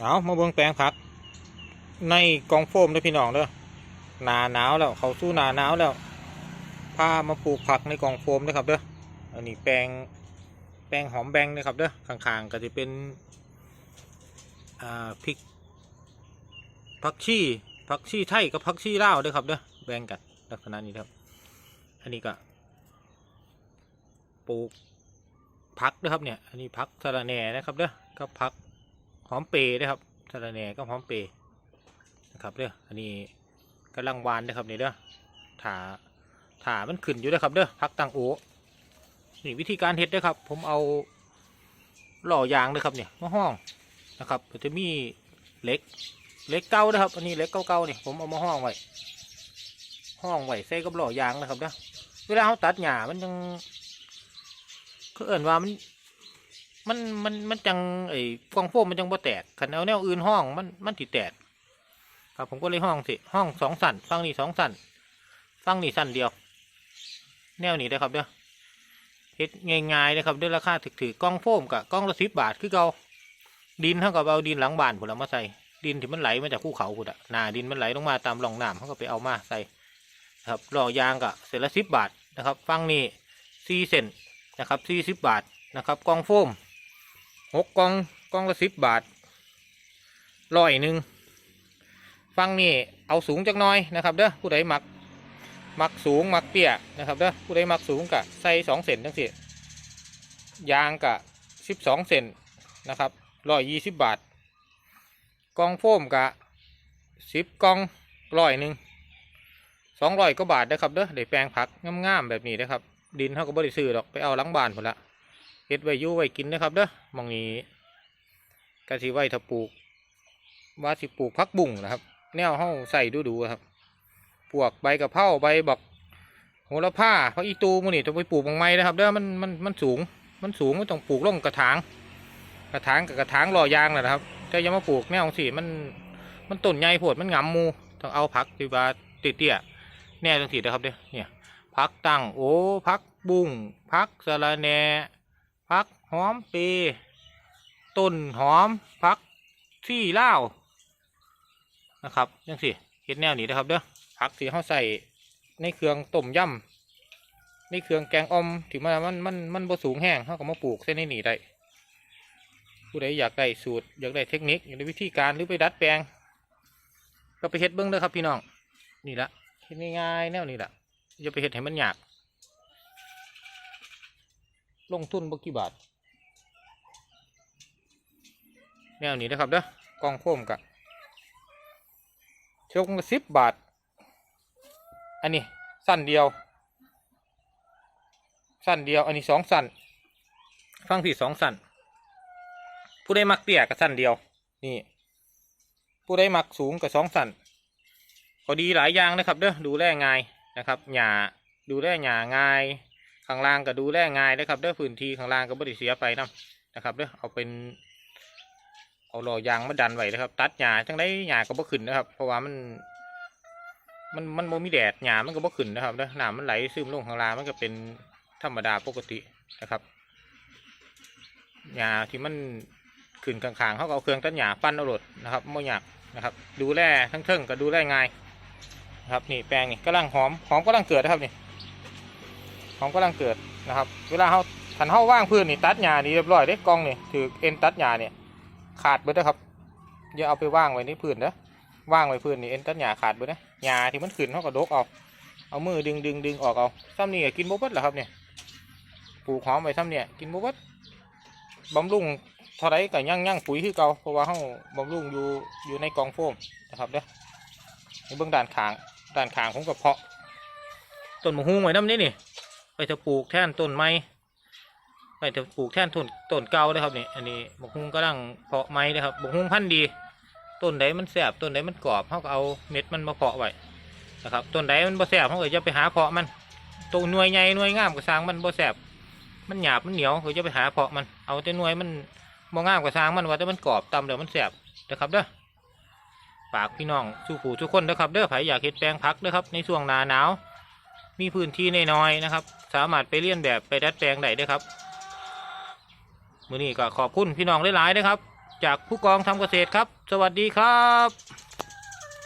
เอามาเบิ่งแปลงผัก ในกองโฟมเด้อพี่น้องเด้อหนาหนาวแล้วเขาสู้หนาหนาวแล้วพามาปลูกผักในกองโฟมนะครับเด้ออันนี้แปลงแปลงหอมแบงนะครับเด้อข้างๆก็จะเป็นอ่าพริกผักชีผักชีไทยกับผักชีลาวด้อครับเด้อแบ่งกันลักษณะนี้ครับ อันนี้ก็ปลูกผักนะครับเนี่ย อันนี้ผักสะระแหน่นะครับเด้อก็ผัก หอมเปรย์นะครับสะระแหน่ก็หอมเปรย์นะครับเด้ออันนี้กำลังวานนะครับนี่เด้อถาถามันขึ้นอยู่เด้ครับเด้อพักตังโอนี่วิธีการเฮ็ดเด้ครับ ผมเอาหล่อยางเด้อครับเนี่ยมาห้องนะครับจะมีเหล็กเหล็กเก่าเด้ครับ อันนี้เหล็กเก่าๆเนี่ยผมเอามาห้องไว้ห้องไว้ใส่กับหล่อยางนะครับเด้อเวลาเขาตัดหญ้ามันยังคือเอิ่นว่ามัน มันมันมันจังไอ้ฟองโฟมมันจังบ่แตกขันเอาแนวอื่นห้องมันมันติแตกครับผมก็เลยห้องสิห้องสองสั่นฟังนี่สองสั่นฟังนี่สั่นเดียว แนวนี้ได้ครับเด้อเฮ็ดง่ายๆเลยครับด้วยราคาถือๆกล้องโฟมกับกล้องละสิบบาทคือเก่าดินเท่ากับเอาดินหลังบ้านผมเอามาใส่ดินที่มันไหลมาจากภูเขาพุ่นอะหน้าดินมันไหลลงมาตามร่องน้ำเขาก็ไปเอามาใส่ครับหล่อยางกับเศษละสิบบาทนะครับ ฟังนี่สี่เซนนะครับสี่สิบบาทนะครับกล้องโฟม หกกล่องกล่องละสิบบาทร้อยหนึ่งฟังนี่เอาสูงจักน้อยนะครับเด้อผู้ใดมักมักสูงมักเตี้ยนะครับเด้อผู้ใดมักสูงกะใส่สองเซนทั้งสี่ยางกะสิบสองเซนนะครับร้อยยี่สิบบาทกล่องโฟมกะสิบกล่องร้อยหนึ่งสองร้อยก็บาทนะครับเด้อได้แปลงผักงามๆแบบนี้นะครับ ดินเขาก็บบริซื้อดอกไปเอาหลังบานหมดละ เฮ็ดไว้ยู่ไว้กินนะครับเด้อมองนี้ก็สิไว้ถ้าปลูก ว่าสิปลูกพักบุ่งนะครับ แนวเฮาใส่ดูดูครับปวกใบกะเพราใบบักโหระพาพักอีตูมื้อนี้ต้องไปปลูกบางไม้นะครับเด้อมันมันมันสูง มันสูงไม่ต้องปลูกลงกระถาง กระถางกับกระถางรอยางนั่นแหละครับแต่ยังมาปลูกแนวสิมัน มันต้นใหญ่โพดมันงํหมูต้องเอาผักที่ว่าเตี้ยๆแน่จังสินะครับเด้อเนี่ยผักตั้งโอ้ผักบุ้งผักสะระแหน่ พักหอมเปต้นหอมพักที่เล่าวนะครับยังสิเห็ดแนวนี้นะครับเด้อพักที่เขาใส่ในเครื่องต้มยำในเครื่องแกงอมถึงมันมันมันมันบ่สูงแห้งเขาก็มาปลูกเส้นนนี่ได้ผู้ใดอยากได้สูตรอยากได้เทคนิคอยากได้วิธีการหรือไปดัดแปลง ก็ไปเฮ็ดเบิ้งเด้อครับพี่น้องนี่ละเฮ็ดง่ายๆแนวนี้ละอย่าไปเฮ็ดให้มันยาก ลงทุนบ่กี่บาท แนวนี้นะครับเด้อกล่องโฟมกะชกละสิบบาท อันนี้สั้นเดียว สั้นเดียว อันนี้สองสั้นฟังผิดสองสั้นผู้ใดมักเตี้ยกับสั้นเดียว นี่ ผู้ใดมักสูงกับสองสั้นก็ดีหลายอย่างนะครับ เด้อดูแลง่ายนะครับหญ้าดูแลหญ้าง่าย ข้างล่างก็ดูแลง่ายนะครับเด้อพื้นที่ข้างล่างก็บ่ได้เสียไปนํนะครับเด้อเอาเป็นเอาหล่อยางมาดันไว้นะครับ ตัดหญ้าจังได้หญ้าก็บ่ขึ้นนะครับ เพราะว่ามัน มันมันบ่มีแดดหญ้ามันก็บ่ขึ้นนะครับเด้อน้ำมันไหลซึมลงข้างล่างมันก็เป็นธรรมดาปกตินะครับหญ้าที่มันขึ้นข้างๆเขาก็เอาเครื่องตัดหญ้าปั้นเอาโลดนะครับบ่หยากนะครับ ดูแลทั้งเทิงก็ดูแลง่ายนะครับนี่แปลงนี่กำลังหอมหอมกำลังเกิดนะครับนี่ ของกำลังเกิดนะครับ เวลาเขาหันเข้าว่างพื้นนี่ตัดหญ้านี่เรียบร้อยได้กองนี่ถือเอ็นตัดหญ้าเนี่ยขาดไปด้วครับอย่าเอาไปว่างไว้ในพื้นนะว่างไว้พื้นนี่เอ็นตัดหญ้าขาดไปนะหญ้าที่มันขึ้นเขาก็ดกเอาเอามือดึงดึงดึงออกเอาซ้ำนี่ก็กินโบวัดเหรอครับเนี่ยปลูกหอมไว้ซ้ำเนี่ยกินโบวัดบำรุงเท่าไรก็ยั่งยั่งปุ๋ยคือเก่าเพราะว่าเขาบำรุงอยู่อยู่ในกองโฟมนะครับเด้อในเบื้องด้านขางด้านขางผมก็เพาะต้นมะฮุงไว้น้ำนี่นี่ ไปจะปลูกแท่นต้นไม้ไปจะปลูกแท่นต้นต้นเก่าเลยครับนี่อันนี้บกฮุงกำลังเพาะไม้เลยครับบกฮุงพันธุ์ดีต้นใดมันแสบต้นใดมันกรอบเขาก็เอาเม็ดมันมาเพาะไว้นะครับต้นใดมันบ่แสบเขาก็จะไปหาเพาะมันตัวหน่วยใหญ่หน่วยงามก็สร้างมันบ่แสบมันหยาบมันเหนียวเขาจะไปหาเพาะมันเอาแต่หน่วยมันบ่งามก็สร้างมันว่าแต่มันกรอบตำเดี๋ยวมันแสบนะครับเด้อฝากพี่น้องสู้ผู้ทุกคนนะครับเด้อไผอยากเฮ็ดแปลงพักเด้อครับในช่วงหนาหนาว มีพื้นที่น้อยๆนะครับ สามารถไปเลียนแบบไปดัดแปลงได้ด้วยครับ มือนี้ก็ขอบคุณพี่น้องหลายๆนะครับ จากผู้กองทำเกษตรครับ สวัสดีครับ